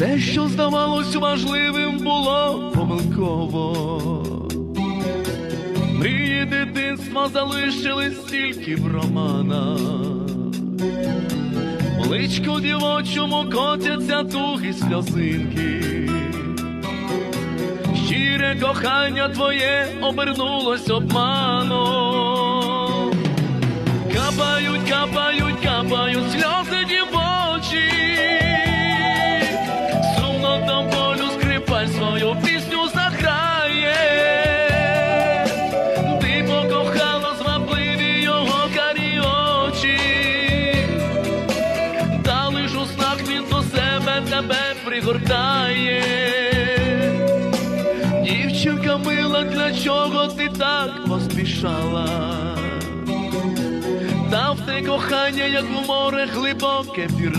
що здавалось важливим, було помилково. Мрії дитинства залишились тільки в романах. Личку дівочому котяться туги сльозинки. Щире кохання твоє обернулось обманом. Капають, капають, капають сльози дівочі. До себе тебе пригортає. Дівчинка мила, для чого ти так поспішала? Дав ти кохання, як в море глибоке пір.